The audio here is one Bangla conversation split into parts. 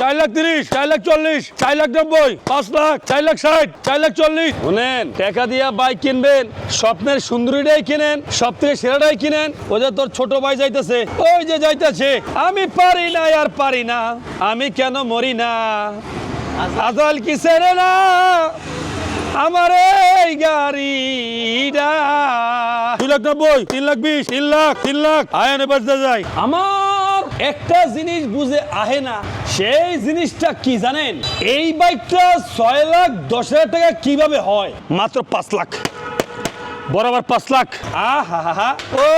চার লাখ তিরিশ চার লাখ চল্লিশ চার লাখ নব্বই পাঁচ লাখ চার লাখ ষাট চার লাখ চল্লিশ। শুনেন টাকা দিয়া বাইক কিনবেন স্বপ্নের সুন্দরীটাই কিনেন সব থেকে সেরাটাই কিনেন। ও যে তোর ছোট ভাই যাইতেছে ওই যে যাইতেছে। আমি পারি না আর পারি না আমি কেন মরি না? আজল কিসের না? আমার এই গাড়িটা। দুই লাখ নব্বই তিন লাখ বিশ তিন লাখ তিন লাখ। আয়নে বাজতে যায় আমার একটা জিনিস বুঝে আহে না সেই জিনিসটা কি জানেন? এই বাইকটা ছয় লাখ দশ হাজার টাকা কীভাবে হয়? মাত্র পাঁচ লাখ। বরাবর পাঁচ লাখ। আহা হা হা। ও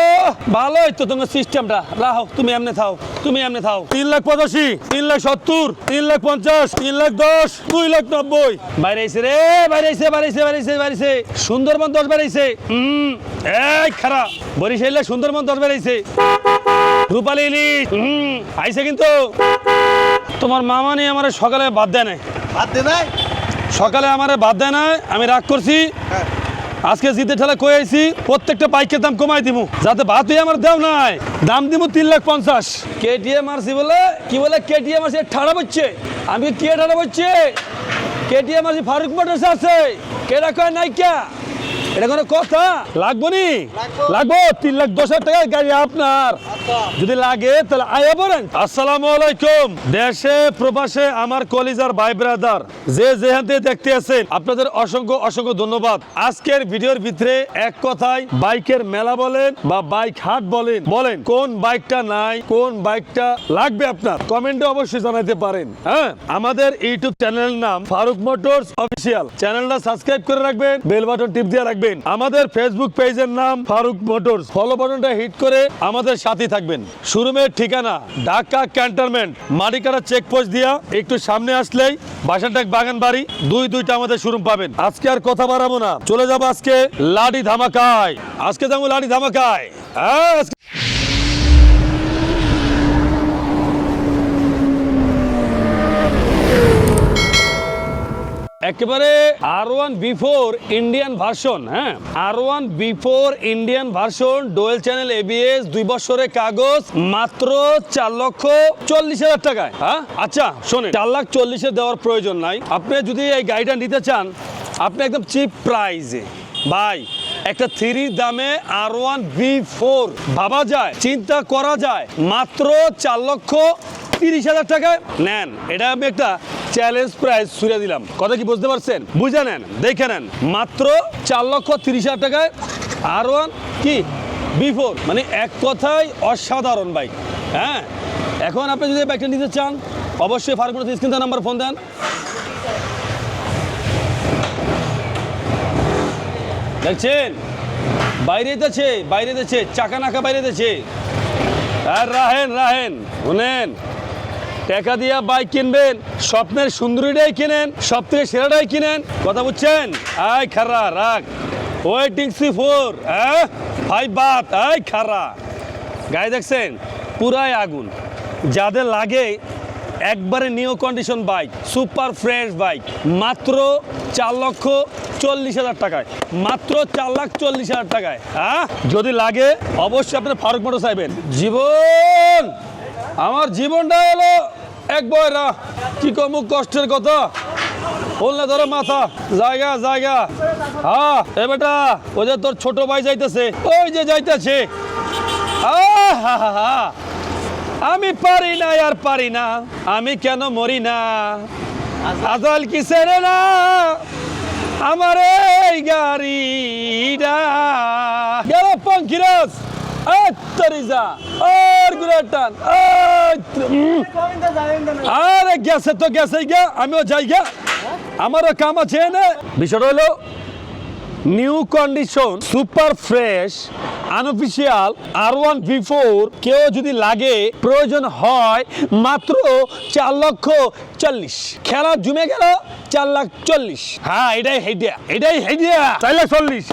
ভালোই তো তোমার সিস্টেমটা। রাহো তুমি এমনে থাও তুমি এমনে থাও। তিন লাখ পঁচাশি তিন লাখ সত্তর তিন লাখ পঞ্চাশ তিন লাখ দশ দুই লাখ নব্বই। বাইরেছে রে বাইরেছে বাইরেছে বাইরেছে বাইরেছে। সুন্দরবন দশ বাইরেছে হুম এই খারাপ বরিশাইলে সুন্দরবন দশ বাইরেছে রূপালী ইলিশ। হুম। আইছে কিন্তু। তোমার মামা নিয়ে আমার সকালে বাদ দেয় নাই। বাদ দে নাই? সকালে আমার বাদ দেয় নাই আমি রাগ করছি। হ্যাঁ। আজকে জিতে ঠেলা কয়ে আইছি প্রত্যেকটা বাইকের দাম কমাই দিব যাতে ভাত হয়ে আমার দেও নাই দাম দিব তিন লাখ পঞ্চাশ। কেটিএম মারছি বলে কি বলে কেটিএম আছে ঠাড়া পড়ছে আমি কে ঠাড়া পড়ছে কেটিএম আছে ফারুক মোটরস আছে কেডা কয় নাই কে এটা কোনো কথা? লাগবো নি? লাগবো। তিন লাখ দশ হাজার টাকার গাড়ি আপনার। যদি লাগে তাহলে আয়া বলেন আসসালামু আলাইকুম। দেশে প্রবাসে আমার কলিজার ভাই ব্রাদার যে যেখান থেকে দেখতে আছেন আপনাদের অসংখ্য অসংখ্য ধন্যবাদ। আজকের ভিডিওর ভিতরে এক কথায় বাইকের মেলা বলেন বা বাইক হাট বলেন বলেন কোন বাইকটা নাই কোন বাইকটা লাগবে আপনার? কমেন্টে অবশ্যই জানাতে পারেন হ্যাঁ? আমাদের ইউটিউব চ্যানেলের নাম ফারুক মোটরস অফিসিয়াল। চ্যানেলটা সাবস্ক্রাইব করে রাখবেন বেল বাটন টিপ দিয়ে রাখবেন। আমাদের ফেসবুক পেজের নাম ফারুক মোটরস। ফলো বাটনটা হিট করে আমাদের সাথে থাকবেন। শোরুমের ঠিকানা, ঢাকা ক্যান্টনমেন্ট মাটিকারা চেকপোস্ট দিয়া একটু সামনে আসলেই বাসানটাক বাগান বাড়ি, দুই দুইটা আমাদের শোরুম পাবেন। আজকে আর কথা বাড়াবো না। চলে যাব আজকে লাডি ধামাকায়। আজকে যাব লাডি ধামাকায়। হ্যাঁ একেবারে আর ওয়ান বিফোর ইন্ডিয়ান ভার্সন হ্যাঁ? আর one before Indian version Doel channel ABS দুই বছরের কাগজ, মাত্র চার লক্ষ চল্লিশ হাজার টাকায় হ্যাঁ? আচ্ছা শোনেন, চার লাখ চল্লিশে দেওয়ার প্রয়োজন নাই। আপনি যদি এই গাড়িটা নিতে চান, আপনি একদম চিপ প্রাইজে ভাই, একটা থ্রি দামে আর ওয়ান বি ফোর ভাবা যায়, চিন্তা করা যায়, মাত্র চার লক্ষ তিরিশ হাজার টাকায়। নেন, এটা আমি একটা চ্যালেঞ্জ প্রাইস ছুড়ে দিলাম। কথা কি বুঝতে পারছেন? বুঝে নেন, দেখে নেন। মাত্র চার লক্ষ তিরিশ হাজার টাকায় আর ওয়ান কি? বিফোর মানে এক কথায় অসাধারণ বাইক হ্যাঁ? এখন আপনি যদি বাইকটা নিতে চান, অবশ্যই ফার্মোর স্ক্রিন নাম্বার ফোন দেন। দেখছেন? বাইরে দিতেছে বাইরে দিতেছে চাকা নাকা বাইরে দিতেছে আর রাহেন রাহেন, শুনেন। টাকা দিয়া বাইক কিনবেন, স্বপ্নের সুন্দরীটাই কিনেন সব থেকে সেরাটাই কিনেন। কথা বুঝছেন? আয় খারা রাখ ওয়েটিং সি ফোর হ্যাঁ? ভাই বাত আয় খারা। গায়ে দেখছেন? পুরাই আগুন। যাদের লাগে একবারে new condition bike super fresh bike মাত্র চার লক্ষ চল্লিশ হাজার টাকায়। মাত্র চার লাখ চল্লিশ হাজার টাকায় হ্যাঁ? যদি লাগে, অবশ্যই আপনি ফারুক মোটর চাইবেন জীবন! আমার জীবনটা এলো এক বয়রা কি কম কষ্টের কথা? বললে ধরো মাথা। জায়গা জায়গা। হ্যাঁ এ বেটা, ওই যে তোর ছোট ভাই যাইতেছে। ওই যে যাইতেছে। আমি পারি না আর পারি না। আমি কেন মরি না? আজল কিসের না? আমার এই গাড়িটা। গেল পঙ্কিরাজ। আর ওয়ান কেউ যদি লাগে, প্রয়োজন হয়, মাত্র চার লক্ষ চল্লিশ। খেলা জমে গেল, চার লাখ চল্লিশ। হ্যাঁ এটাই হেডিয়া এটাই হেডিয়া চার লাখ চল্লিশ।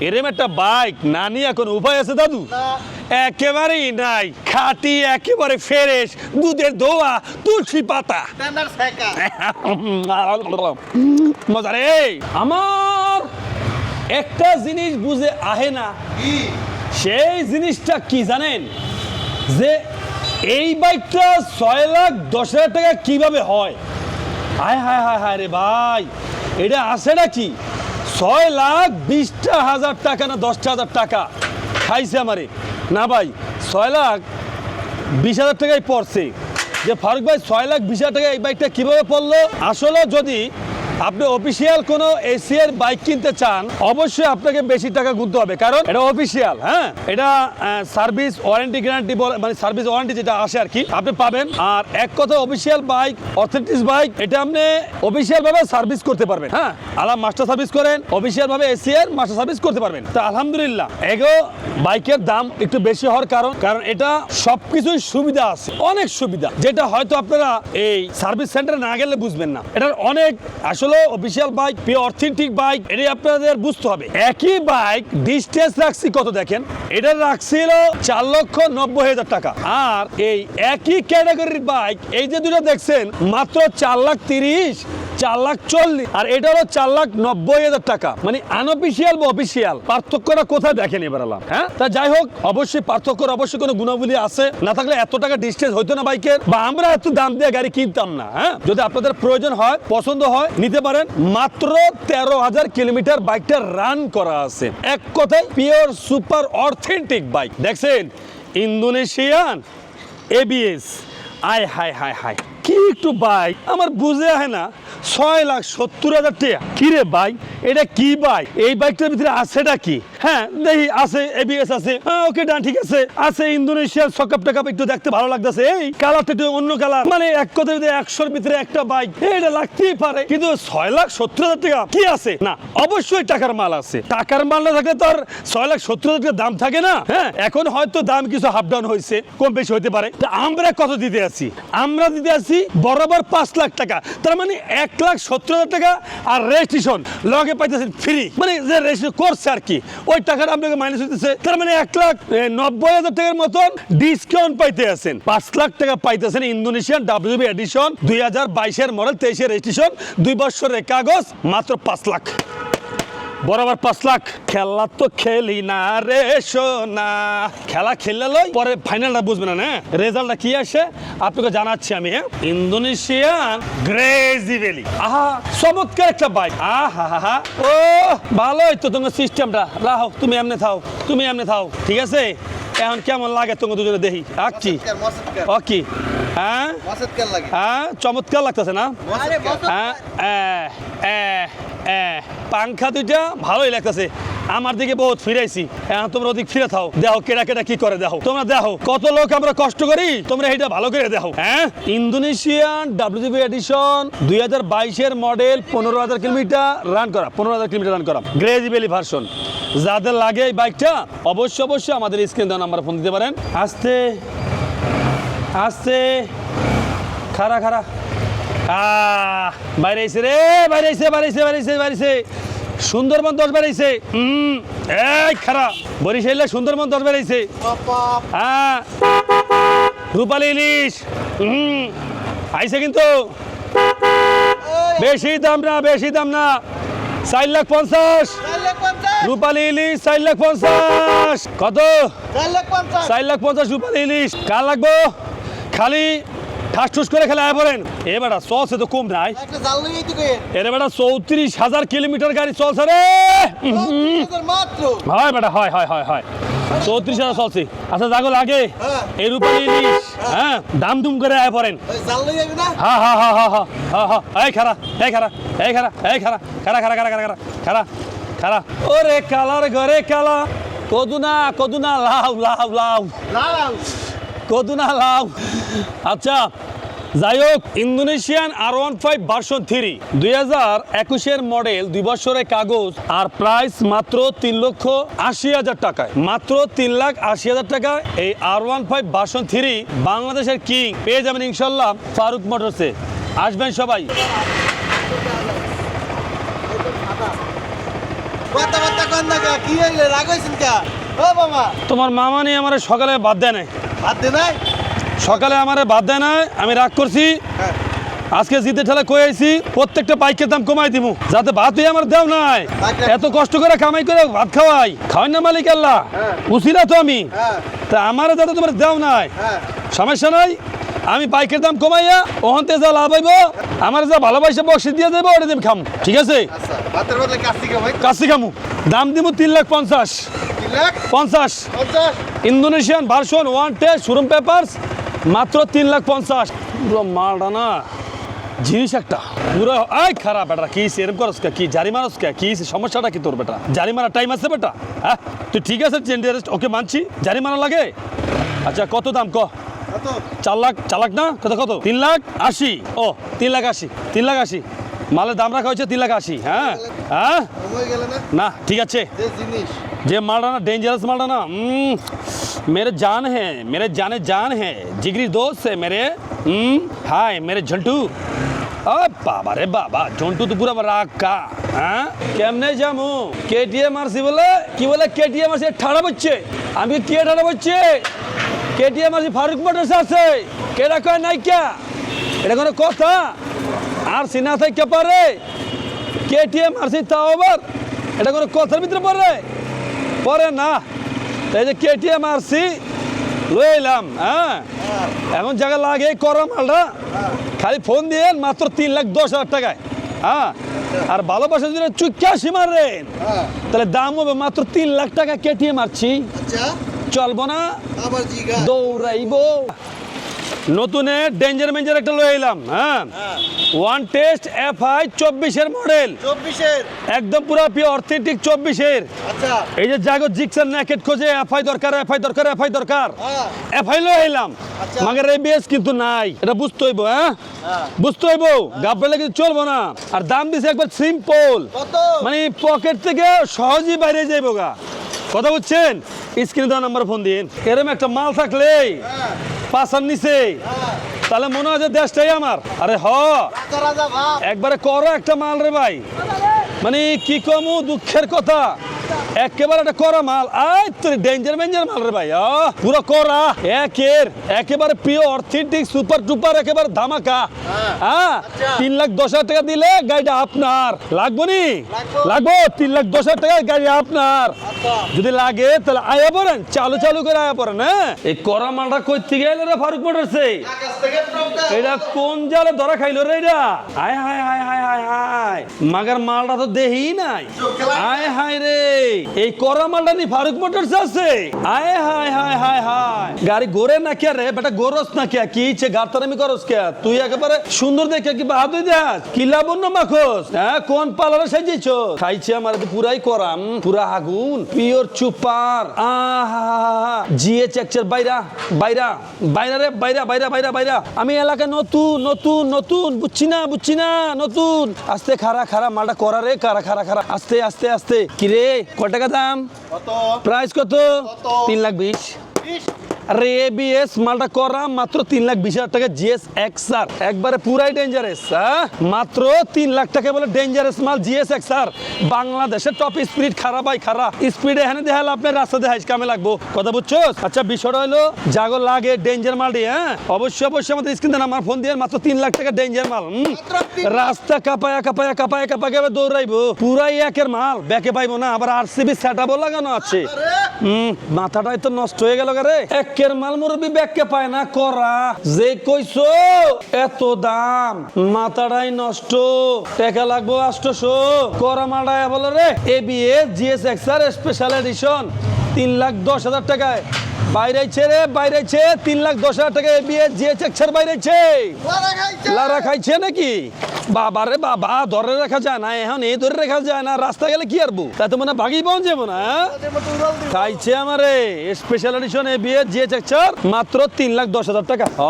এরম একটা বাইক না নিয়ে এখন উপায় আছে দাদু? একেবারেই নাই। খাটি একেবারে ফ্রেশ দুধের ধোয়া তুলসী পাতা। মজা রে। আমার একটা জিনিস বুঝে আহে না। সেই জিনিসটা কি জানেন? যে এই বাইকটা ছয় লাখ দশ হাজার টাকা কীভাবে হয়? হায় হায় হায় হায় রে ভাই এটা আসে নাকি? ছয় লাখ বিশটা হাজার টাকা না দশটা হাজার টাকা খাইছে আমারে। না ভাই, ছয় লাখ বিশ হাজার টাকায় পড়ছে। যে ফারুক ভাই ছয় লাখ বিশ হাজার টাকায় এই বাইকটা কীভাবে পড়ল? আসলে যদি আপনি অফিসিয়াল কোনো এসিয়ার বাইক কিনতে চান, অবশ্যই আপনাকে বেশি টাকা গুনতে হবে। কারণ এটা অফিসিয়াল হ্যাঁ? এটা সার্ভিস ওয়ারেন্টি গ্যারান্টি মানে সার্ভিস ওয়ারেন্টি যেটা আসে আর কি, আপনি পাবেন। আর এক কথা অফিসিয়াল বাইক অথেন্টিক বাইক এটা আপনি অফিসিয়াল ভাবে সার্ভিস করতে পারবেন হ্যাঁ? আলাম মাস্টার সার্ভিস করেন অফিসিয়াল ভাবে এসিয়ার মাস্টার সার্ভিস করতে পারবেন। তো আলহামদুলিল্লাহ, এগো বাইকের দাম একটু বেশি হওয়ার কারণ কারণ এটা সবকিছুই সুবিধা আছে, অনেক সুবিধা। যেটা হয়তো আপনারা এই সার্ভিস সেন্টারে না গেলে বুঝবেন না। এটার অনেক আসলে official bike pure authentic bike এটা আপনাদের বুঝতে হবে। একই বাইক ডিস্টেন্স রাখছি কত দেখেন? এটা রাখছিল চার লক্ষ নব্বই হাজার টাকা। আর এই একই ক্যাটাগরির বাইক এই যে দুটো দেখছেন, মাত্র চার লাখ তিরিশ চার লাখ চল্লিশ। আর এটা হলো চার লাখ নব্বই হাজার টাকা। মানে আনঅফিসিয়াল বা অফিসিয়াল পার্থক্যটা কোথায় দেখেন এবার আলাম হ্যাঁ? তা যাই হোক, অবশ্যই পার্থক্যর অবশ্যই কোনো গুণাবলী আছে। না থাকলে এত টাকা ডিস্টেন্স হইতো না বাইকের। বা আমরা এত দাম দিয়ে গাড়ি কিনতাম না হ্যাঁ? যদি আপনাদের প্রয়োজন হয়, পছন্দ হয়, নিতে পারেন। মাত্র তেরো হাজার কিলোমিটার বাইকটা রান করা আছে। এক কথায় পিওর সুপার অথেন্টিক বাইক দেখছেন? ইন্দোনেশিয়ান এবিএস আয়, হায় হায় হায়। কি একটু বাইক আমার বুঝে হয় না। ছয় লাখ সত্তর হাজার টাকা। কি রে বাইক এটা কি বাইক এই বাইকটার ভিতরে আছেটা কি? হ্যাঁ দেখি, আছে এবিএস আছে। হ্যাঁ ওকে ডান, ঠিক আছে। আছে ইন্দোনেশিয়ার সকাপ টাকাপ, একটু দেখতে ভালো লাগতেছে। এই কালারটা একটু অন্য কালার। মানে এক কথা যদি একশোর ভিতরে একটা বাইক। এটা লাগতেই পারে, কিন্তু ছয় লাখ সত্তর হাজার টাকা কি আছে? না, অবশ্যই টাকার মাল আছে। টাকার মাল না থাকলে তো আর ছয় লাখ সত্তর হাজার টাকা দাম থাকে না। হ্যাঁ এখন হয়তো দাম কিছু হাফ ডাউন হয়েছে, কম বেশি হতে পারে। আমরা কত দিতে আছি? আমরা দিতে আছি বরাবর পাঁচ লাখ টাকা। তার মানে এক লাখ সত্তর হাজার টাকা আর রেজিস্ট্রেশন লগে পাইতেছেন ফ্রি মানে যে রেজিস্ট্রেশন করছে আর কি, ওই টাকাটা আপনাকে মাইনাস হইতেছে। তার মানে এক লাখ নব্বই হাজার টাকার মতন ডিসকাউন্ট পাইতে আছেন। পাঁচ লাখ টাকা পাইতেছেন ইন্দোনেশিয়ান ডাব্লিউবি এডিশন দুই হাজার বাইশের মডেল তেইশের রেজিস্ট্রেশন দুই বছরের কাগজ, মাত্র পাঁচ লাখ। বরাবর পাঁচ লাখ। খেলা তো খেলি না রে সোনা। খেলা খেললে লই পরে ফাইনালটা বুঝবে না না রেজাল্টটা কি আসে? আপনাকে জানাচ্ছি আমি হ্যাঁ? ইন্দোনেশিয়ান গ্রেজি ভ্যালি। আহা চমৎকার একটা বাইক আহা হা ও ভালোই তো তোমার সিস্টেমটা রাহো তুমি এমনি থাও তুমি এমনি থাও ঠিক আছে? এখন কেমন লাগে তোমাকে দুজনে দেখি? আঁকছি কি? হ্যাঁ হ্যাঁ চমৎকার লাগতেছে না? মসৎকার হ্যাঁ পাংখা দুইটা ভালোই লাগতেছে। আমার দিকে বহুত ফিরাইছি। এখন তোমরা ওদিক ফিরে থাও। দেখো কেটা কেটা কি করে, দেখো। তোমরা দেখো, কত লোক আমরা কষ্ট করি, তোমরা এটা ভালো করে দেখো। হ্যাঁ? ইন্দোনেশিয়ান ডাব্লিউজিবি এডিশন দুই হাজার বাইশের মডেল পনেরো হাজার কিলোমিটার রান করা, পনেরো হাজার কিলোমিটার রান করা। গ্রেজি ভ্যালি ভার্সন যাদের লাগে এই বাইকটা অবশ্যই অবশ্যই আমাদের স্ক্রিন দেওয়া নাম্বার ফোন দিতে পারেন। আস্তে আস্তে। খারা খারা বাইরে আইছে রে বাইরে আইছে বাইরে আইছে সুন্দরবন দশ বেড়াইছে হুম এই খারাপ বরিশাইলে সুন্দরবন দশ বেড়াইছে হ্যাঁ রূপালী ইলিশ হুম আইছে কিন্তু। বেশি দাম না বেশি দাম না। চার লাখ পঞ্চাশ। রূপালী ইলিশ চার লাখ পঞ্চাশ। কত? চার লাখ পঞ্চাশ। চার লাখ পঞ্চাশ রূপালী ইলিশ। কার লাগবো? খালি ঠাসঠুস করে খেলায় পড়েন। এ বেটা চলছে তো কম নাই এরে বেটা চৌত্রিশ হাজার কিলোমিটার গাড়ি চলছে রে। হয় বেটা হয় হয় হয় হয়। চৌত্রিশ হাজার চলছে। আচ্ছা জাগো লাগে। এই রূপালি ইলিশ হ্যাঁ।, হ্যাঁ দাম দুম করে আয় পড়েন। হা হা হা হা হা হা হা। এই খারা এই খারা এই খারা এই খারা খারা খারা খারা খারা খারা খারা ওরে কালার ঘরে কালা কদুনা কদুনা লাউ লাউ। লাউ লাউ। আচ্ছা যাই হোক Indonesian R one five version three. দুই হাজার একুশের মডেল দুই বছরের কাগজ আর প্রাইস মাত্র তিন লক্ষ আশি হাজার টাকায়। মাত্র তিন লাখ আশি হাজার টাকায় এই R one five version three বাংলাদেশের কিং। পেয়ে যাবেন ইনশাল্লাহ ফারুক মোটরসে। আসবেন সবাই। তোমার মামা নিয়ে আমার সকালে বাদ দেয় সকালে আমার বাদ দেয় নাই আমি রাগ করছি। হ্যাঁ। আজকে জিতে ঠেলা কয়ে আইছি প্রত্যেকটা বাইকের দাম কমাই দিব যাতে ভাত হয়ে আমার দেও নাই। এত কষ্ট করে কামাই করে ভাত খাওয়াই। খাওয়াই না মালিক আল্লাহ। হ্যাঁ। না তো আমি। হ্যাঁ। তা আমার যাতে তোমার দেও নাই। সমস্যা নাই আমি পাইকের দাম কমাইয়া ওখান থেকে যা লাভ হইব আমার যা ভালোবাসা বক্সি দিয়ে দেবো ওটা দেবে খাম। ঠিক আছে? আচ্ছা কাশি খামু। দাম দিব তিন লাখ পঞ্চাশ। পঞ্চাশ। Indonesian version one test showroom papers মাত্র তিন লাখ পঞ্চাশ। পুরো মালটা না জিনিস একটা। পুরো আই খারাপ বেটা কি এরম করস কে? জারি মারস কে? সমস্যাটা কি তোর বেটা? জারি মারা টাইম আছে বেটা? হ্যাঁ? তুই ঠিক আছে চেন্ডিয়ারেস্ট ওকে মানছি। জারি মারা লাগে? আচ্ছা কত দাম ক? চার লাখ চার লাখ না? কত কত? তিন লাখ আশি। ও তিন লাখ আশি তিন লাখ আশি। মালের দাম রাখা হয়েছে তিন লাখ আশি হ্যাঁ? হ্যাঁ? না? না ঠিক আছে। জিনিস। যে मारना ना डेंजरस मारना ना हम्म, मेरे जान है मेरे जाने जान है जिगरी दोस्त है मेरे हम्म, हाय मेरे झंटू ও বাবা রে বাবা জন্টু তো পুরো রাগ কা হ্যাঁ কেমনে যামু কেটিএম মারছি বলে কি বলে কেটিএম মারছি ঠাড়া বচ্ছে আমি কে ঠাড়া বচ্ছে কেটিএম মারছি ফারুক মোটরস আছে কেডা কয় নাই কে এটা কোনো কথা আর সিনা থেকে পারে কেটিএম মারছি তাও আবার এটা কোনো কথার ভিতরে পড়ে পরে না। এই যে কেটিএম মারছি লয়ে এলাম হ্যাঁ? এখন জায়গা লাগে করো মালটা। খালি ফোন দিয়ে মাত্র তিন লাখ দশ হাজার টাকায় হ্যাঁ? আর ভালোবাসার জন্য চুক্কা মারেন হ্যাঁ। তাহলে দাম হবে মাত্র তিন লাখ টাকা কেটিএম মারছি আচ্ছা। চলবো না। দৌড়াইব। নতুনে ডেঞ্জার মেঞ্জার একটা লয়ে এলাম হ্যাঁ? হ্যাঁ। ওয়ান টেস্ট এফ আই চব্বিশের মডেল চব্বিশের। একদম পুরো পিওর অথেন্টিক চব্বিশের। আচ্ছা। এই যে জাগো জিক্সার ন্যাকেট খোঁজে এফ আই দরকার এফ আই দরকার এফ আই দরকার। হ্যাঁ। এফআই লয়ে এলাম। আচ্ছা। মাগের এবিএস কিন্তু নাই। এটা বুঝতে হইব হ্যাঁ? হ্যাঁ। বুঝতে হইব। গাবলে কিন্তু চলবো না। আর দাম দিছে একবার সিম্পল কত? মানে পকেট থেকে সহজেই বাইরে যাইব গা। কথা বুঝছেন? স্ক্রিনে দেওয়া নাম্বার ফোন দিন। এরম একটা মাল থাকলে পাশার নিচে তাহলে মনে হয় যে দেশটাই আমার। আরে হ। একবারে করো একটা মাল রে ভাই। মানে কি কমু, দুঃখের কথা। একেবারে একটা করা মাল। আই তোর ডেঞ্জার মেঞ্জার মাল রে ভাই পুরো করা একের একেবারে প্রিয় অর্থেন্টিক সুপার টুপার একেবারে ধামাকা। হ্যাঁ। আচ্ছা। তিন লাখ দশ হাজার টাকা দিলে গাড়িটা আপনার। লাগবো নি? লাগবো। তিন লাখ দশ হাজার টাকা গাড়ি আপনার। আচ্ছা। যদি লাগে তাহলে আয়া পড়েন চালু চালু করে আয়া পড়েন হ্যাঁ? এই করা মালটা কই থেকে এলো রে ফারুক মোটরসে এটা কোন জালে ধরা খাইলো রে এটা হায় হায় হায় হায় হায় হায়। মাগার মালটা তো দেহি নাই। হায় হায় রে। এই করা মালটা নি ফারুক মোটরস আছে? হায় হায় হায় হায় হায়। গাড়ি গোরে না কে রে? বেটা গোরস না কে? কি ইচ্ছে করস কে? তুই একেবারে সুন্দর দেখে কি বাহাদুর দেখ কি লাবণ্য মাখোস? হ্যাঁ কোন পালারে সাজিয়েছ খাইছে আমার তো পুরাই করাম, পুরা আগুন, পিওর চুপার। আহা জিএ চেকচার বাইরা বাইরা বাইরা রে, বাইরা বাইরা বাইরা বাইরা। আমি এলাকায় নতুন নতুন নতুন, বুঝছি না বুঝছি না, নতুন। আস্তে খারা খারা মালটা করা রে খারা খারা খারা আস্তে আস্তে আস্তে। কি রে কয় টাকা দাম? কত? প্রাইস কত? কত? তিন লাখ বিশ? আরে এবিএস মালটা করা মাত্র তিন লাখ বিশ হাজার টাকা জিএস এক্সআর একবারে পুরাই ডেঞ্জারাস হ্যাঁ মাত্র তিন লাখ টাকা বলে ডেঞ্জারাস মাল জিএস এক্সআর বাংলাদেশের টপ স্পিড খারাপ ভাই খারাপ। স্পিডে এখানে দেখালে আপনার রাস্তা দেখাইস কামে লাগবো। কথা বুঝছ আচ্ছা বিষয়টা হলো জাগো লাগে ডেঞ্জার মালটি হ্যাঁ? অবশ্যই অবশ্যই আমাদের স্ক্রিন দেন আমার ফোন দিয়ে মাত্র তিন লাখ টাকা ডেঞ্জার মাল রাস্তা কাপায়া কাপায়া কাপায়া কাপায়া কাপায়া দৌড়াইবো। পুরাই একের মাল ব্যাকে পাইবো না। আবার আরসিবি সেট আপও লাগানো আছে। হুম মাথাটাই তো নষ্ট হয়ে গেল রে। একের মাল মুরব্বী ব্যাককে পায় না, করা। যে কইছো, এত দাম। মাথাটাই নষ্ট। টাকা লাগবো আষ্টশো। করা মাডায় বলে রে ABS GS XR special edition. তিন লাখ দশ হাজার টাকায়। বাইরেছে রে বাইরেছে। তিন লাখ দশ হাজার টাকা এবিএস জিএস এক্সার বাইরেছে। লারা খাইছে। নাকি? বাবা রে বাবা ধরে রাখা যায় না এখন এই ধরে রাখা যায় না রাস্তা গেলে কি আরবো তাই তো মানে ভাগি পাওয়া যাব না হ্যাঁ? খাইছে আমারে স্পেশাল এডিশন এ বিয়ে যে চেকচার মাত্র তিন লাখ দশ হাজার টাকা। হ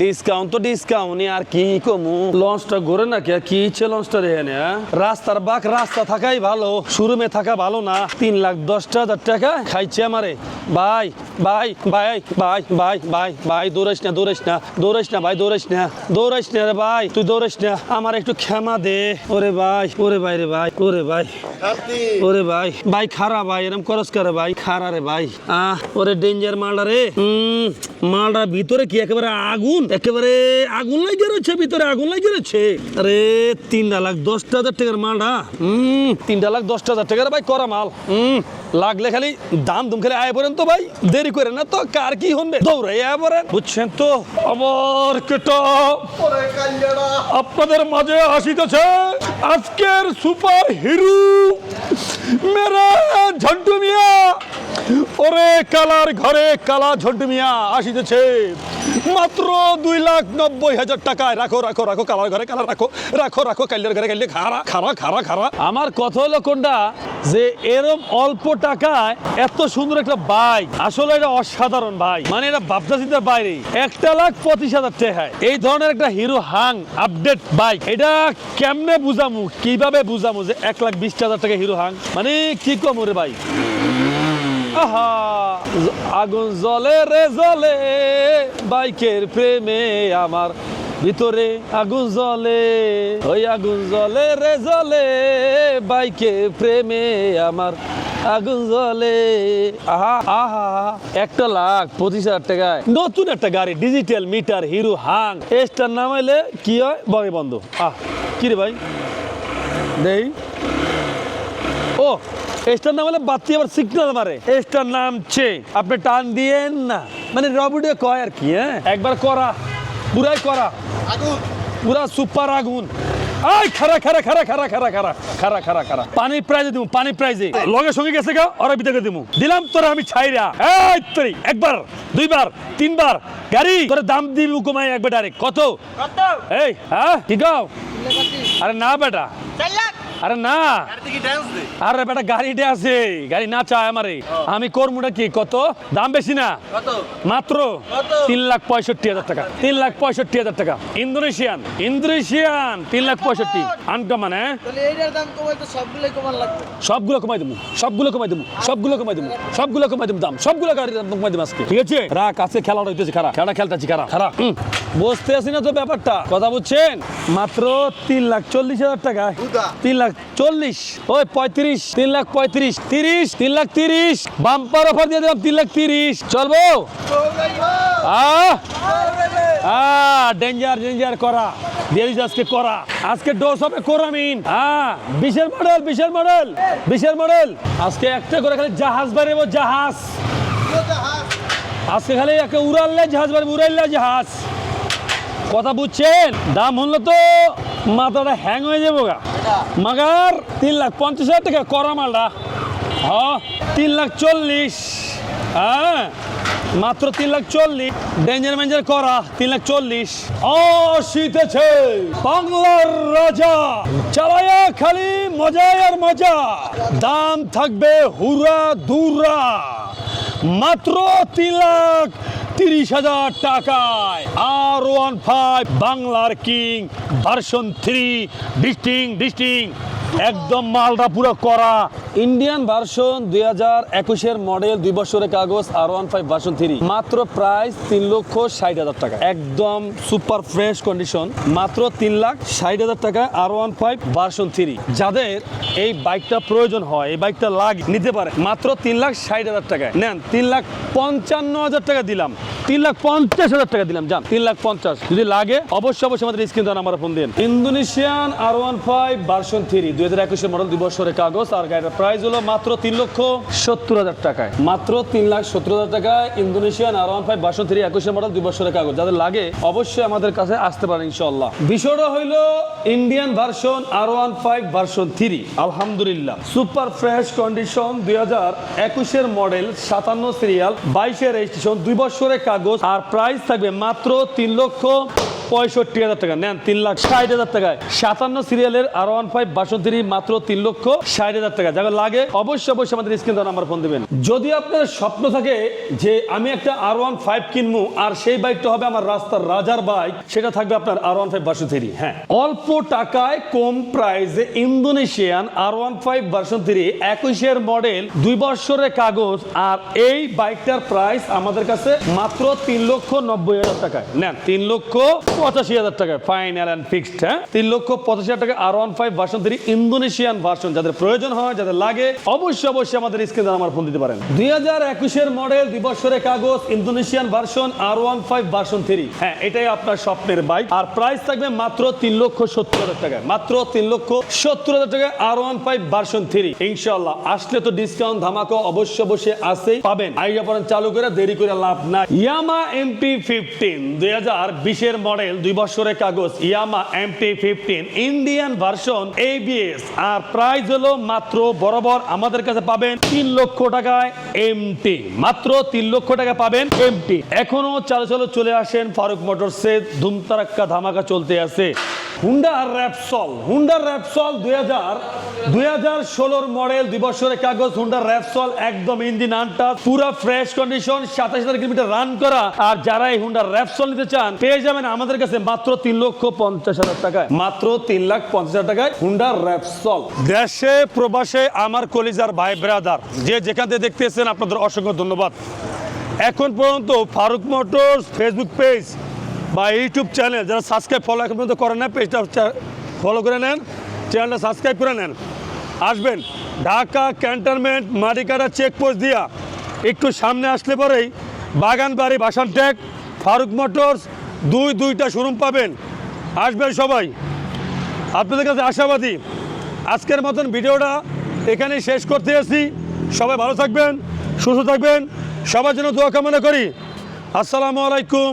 ডিসকাউন্ট তো ডিসকাউন্ট আর কি কমু? লঞ্চটা ঘুরে না কে কি ইচ্ছে লঞ্চটা রে হ্যাঁ? রাস্তার বাক রাস্তা থাকাই ভালো শোরুমে থাকা ভালো না। তিন লাখ দশ হাজার টাকা খাইছে আমারে। ভাই ভাই ভাই ভাই ভাই ভাই ভাই দৌড়াইস না দৌড়াইস না দৌড়াইস না ভাই দৌড়াইস না দৌড়াইস না রে ভাই তুই দৌড়াইস না আমার একটু ক্ষমা দে। ওরে ভাই ওরে ভাই রে ভাই ওরে ভাই ওরে ভাই ভাই খারা ভাই এরম করস করে ভাই খারা রে ভাই আহ ওরে ডেঞ্জার মালটা রে হুম মালটা ভিতরে কি একেবারে আগুন একেবারে আগুন লাগিয়ে রয়েছে ভিতরে আগুন লাগিয়ে রয়েছে। আরে তিনটা লাখ দশটা হাজার টাকার মালটা হম তিনটা লাখ দশটা হাজার টাকার ভাই করা মাল হম লাগলে খালি দাম দুম খালি আয় পড়েন তো ভাই দেরি করে না তো কার কি হনবে দৌড়াই আয় পড়েন। বুঝছেন তো? আমার আপনাদের মাঝে আসিতেছে আজকের সুপার হিরো মেরা ঝন্টু মিয়া। ওরে কালার ঘরে কালা ঝন্টু মিয়া আসিতেছে। মাত্র দুই লাখ নব্বই হাজার টাকায়। রাখো রাখো রাখো, কালার ঘরে কালার রাখো। রাখো রাখো কাল্যার ঘরে কাল্লে খারা খারা খারা খারা আমার কথা হলো কোনটা? যে এরম অল্প টাকায় এত সুন্দর একটা বাইক আসলে এটা অসাধারণ ভাই। মানে এটা ভাবনা চিন্তার বাইরে। একটা লাখ পঁচিশ হাজার টাকায়। এই ধরনের একটা হিরো হাং আপডেট বাইক। এটা কেমনে বুঝামু? কীভাবে বুঝামু যে এক লাখ বিশ হাজার টাকা হিরো হাং? মানে কি কম রে ভাই? আগুন জলে রে জলে বাইকের প্রেমে আমার ভিতরে আগুন জ্বলে, ওই আগুন জ্বলে রে জ্বলে বাইকের প্রেমে আমার আগুন জ্বলে। আহা আহা, একটা লাখ পঁচিশ হাজার টাকায়। নতুন একটা গাড়ি, ডিজিটাল মিটার, হিরো হাং। এসটার নাম হইলে কি হয়? বগে বন্ধ। আহ, কি রে ভাই? দেই। ও এটার নাম হলে বাতি আবার সিগন্যাল মারে। এটার নাম চে। আপনি টান দিয়েন না। মানে রবটে কয় আর কি হ্যাঁ? একবার করা পুরাই করা। পুরা সুপার আগুন। আই খারা খারা খারা খারা খারা খারা খারা খারা খারা পানি প্রাইজে দিমু পানি প্রাইজে লগে সঙ্গে গেছে গা ওরা বিদাকে দিমু। দিলাম তোরা আমি ছাইরা। এই তরি একবার দুইবার তিনবার গাড়ি। তোরে দাম দিবি কমাই একবার ডাইরেক্ট কত? কত? এই হ্যাঁ? কি গাও আরে না বেটা। 4 লাখ। আরে না। আরে বেটা গাড়িটা আছে। গাড়ি না চায় আমারে। আমি করবোটা কি কত? দাম বেশি না? মাত্র তিন লাখ পঁয়ষট্টি হাজার টাকা। তিন লাখ পঁয়ষট্টি হাজার টাকা। ইন্দোনেশিয়ান ইন্দোনেশিয়ান তিন লাখ পঁয়ষট্টি। আনকমান হ্যাঁ? লাগবে। সবগুলো কমাই দেবো সবগুলো কমাই দেবো সবগুলো কমাই দেবো সবগুলো কমাই দেবো দাম। সবগুলো গাড়ির দাম কমাই দেবো আজকে। ঠিক আছে? রাখ আজকে খেলাটা হইতেছে খারাপ খেলাটা খেলতেছি খারাপ খারাপ। বুঝতে আসি না তো ব্যাপারটা। কথা বুঝছেন? মাত্র তিন লাখ চল্লিশ হাজার টাকা তিন লাখ চল্লিশ, ওই পঁয়ত্রিশ, তিন লাখ পঁয়ত্রিশ, তিরিশ, তিন লাখ তিরিশ, বাম্পার অফার দিয়ে দিলাম তিন লাখ তিরিশ। চলবো? ডেঞ্জার ডেঞ্জার করা। দিয়ে আজকে করা। আজকে ডোজ হবে কোরামিন। হ্যাঁ বিশের মডেল বিশের মডেল বিশের মডেল আজকে একটা করে খালি জাহাজ বাড়িব জাহাজ। আজকে খালি একটা উড়াল্লে জাহাজ বাড়িব উড়াইলে জাহাজ। কথা বুঝছেন? দাম হলো তো মাথাটা হ্যাং হয়ে যাব গা। মাগার, তিন লাখ পঞ্চাশ হাজার টাকা করা মালটা। হ্যাঁ তিন লাখ চল্লিশ। হ্যাঁ মাত্র তিন লাখ চল্লিশ। ডেঞ্জার ম্যাঞ্জার করা, তিন লাখ চল্লিশ। আসিতেছে বাংলার রাজা। চালায়া খালি মজায় আর মজা। দাম থাকবে হুরা দুরা। মাত্র তিন লাখ তিরিশ হাজার টাকায় আর ওয়ান ফাইভ বাংলার কিং, ভার্সন থ্রি, ডিস্টিং ডিস্টিং, একদম মালটা পুরো করা। ইন্ডিয়ান ভার্সন দুই হাজার একুশের মডেল দুই বছরের কাগজ R one five version three মাত্র প্রাইস তিন লক্ষ ষাট হাজার টাকা। একদম সুপার ফ্রেশ কন্ডিশন মাত্র তিন লাখ ষাট হাজার টাকা R one five version three যাদের এই বাইকটা প্রয়োজন হয়, এই বাইকটা লাগে, নিতে পারে। মাত্র তিন লাখ ষাট হাজার টাকায়। নেন, তিন লাখ পঞ্চান্ন হাজার টাকা দিলাম। তিন লাখ পঞ্চাশ হাজার টাকা দিলাম, যান। তিন লাখ পঞ্চাশ। যদি লাগে, অবশ্যই অবশ্যই আমাদের স্ক্রিন দেন আমার ফোন দিন। Indonesian R one five version three, দুই হাজার একুশের মডেল দুই বছরের কাগজ। আর গাড়িটার প্রাইস হলো মাত্র তিন লক্ষ সত্তর হাজার টাকায়। মাত্র তিন লাখ সত্তর হাজার টাকায় Indonesian R one five version three, একুশের মডেল দুই বছরের কাগজ। যাদের লাগে, অবশ্যই আমাদের কাছে আসতে পারেন ইনশাল্লাহ বিষয়টা হইল Indian version R one five version three. আলহামদুলিল্লাহ। সুপার ফ্রেশ কন্ডিশন দুই হাজার একুশের মডেল সাতান্ন সিরিয়াল, বাইশের রেজিস্ট্রেশন দুই বছরের কাগজ আর প্রাইস থাকবে মাত্র তিন লক্ষ পঁয়ষট্টি হাজার টাকা। নেন, তিন লাখ ষাট হাজার টাকায়। সাতান্ন সিরিয়ালের আর ওয়ান ফাইভ বাসন্তী মাত্র তিন লক্ষ ষাট হাজার টাকা। যারা লাগে, অবশ্যই অবশ্যই আমাদের স্ক্রিন নাম্বার ফোন দেবেন। যদি আপনার স্বপ্ন থাকে যে আমি একটা আর ওয়ান ফাইভ কিনবো, আর সেই বাইকটা হবে আমার রাস্তার রাজার বাইক সেটা থাকবে আপনার আর ওয়ান ফাইভ বাসন্তী হ্যাঁ অল্প টাকায় কম প্রাইসে Indonesian R one five three একুশের মডেল দুই বছরের কাগজ, আর এই বাইকটার প্রাইস আমাদের কাছে মাত্র তিন লক্ষ নব্বই হাজার টাকায়। নেন, তিন লক্ষ পঁচাশি হাজার টাকা ফাইনাল অ্যান্ড ফিক্সড হ্যাঁ? তিন লক্ষ পঁচাশি হাজার টাকা R one five version three Indonesian version যাদের প্রয়োজন হয়, যাদের লাগে, অবশ্যই অবশ্যই আমাদের স্ক্রিনে আমার ফোন দিতে পারেন। দুই হাজার একুশের মডেল কাগজ Indonesian version R one five version three হ্যাঁ এটাই আপনার স্বপ্নের বাইক আর প্রাইস থাকবে মাত্র তিন লক্ষ সত্তর হাজার টাকায়। মাত্র তিন লক্ষ সত্তর হাজার টাকায় R one five version three ইনশাল্লাহ আসলে তো ডিসকাউন্ট ধামাকা অবশ্য অবশ্যই আসেই পাবেন। আইডিয়া চালু করে দেরি করে লাভ নাই। ইয়ামা এমটি ফিফটিন দুই হাজার বিশের মডেল দুই বছরের কাগজ, Yamaha MT fifteen Indian version ABS আর প্রাইস হলো মাত্র বরাবর আমাদের কাছে পাবেন তিন লক্ষ টাকায় এমটি মাত্র তিন লক্ষ টাকা পাবেন এমটি এখনও চালু চালু চলে আসেন ফারুক মোটরসে ধুমতারাক্কা ধামাকা চলতে আছে। হুন্ডা র্যাপসল হুন্ডা র্যাপসল দুই হাজার দুই হাজার ষোলোর মডেল দুই বছরের কাগজ হুন্ডা র্যাপসল একদম ইঞ্জিন আনটা পুরো ফ্রেশ কন্ডিশন সাতাশ হাজার কিলোমিটার রান করা। আর যারা এই হুন্ডা র্যাপসল নিতে চান, পেয়ে যাবেন আমাদের কাছে মাত্র তিন লক্ষ পঞ্চাশ হাজার টাকায়। মাত্র তিন লাখ পঞ্চাশ হাজার টাকায় হুন্ডা র্যাপসল দেশে, প্রবাসে আমার কলিজার ভাই ব্রাদার যে যেখান থেকে দেখতেছেন, আপনাদের অসংখ্য ধন্যবাদ। এখন পর্যন্ত ফারুক মোটরস ফেসবুক পেজ বা ইউটিউব চ্যানেল যারা সাবস্ক্রাইব ফলো এখন পর্যন্ত করেন না পেজটা ফলো করে নেন চ্যানেলটা সাবস্ক্রাইব করে নেন। আসবেন, ঢাকা ক্যান্টনমেন্ট মাটিকাটা চেকপোস্ট দিয়া। একটু সামনে আসলে পরেই বাগানবাড়ি বাসান টেক ফারুক মোটরস, দুই দুইটা শোরুম পাবেন। আসবেন সবাই। আপনাদের কাছে আশাবাদী। আজকের মতন ভিডিওটা এখানেই শেষ করতে এসেছি। সবাই ভালো থাকবেন, সুস্থ থাকবেন। সবার জন্য দোয়া কামনা করি। আসসালামু আলাইকুম।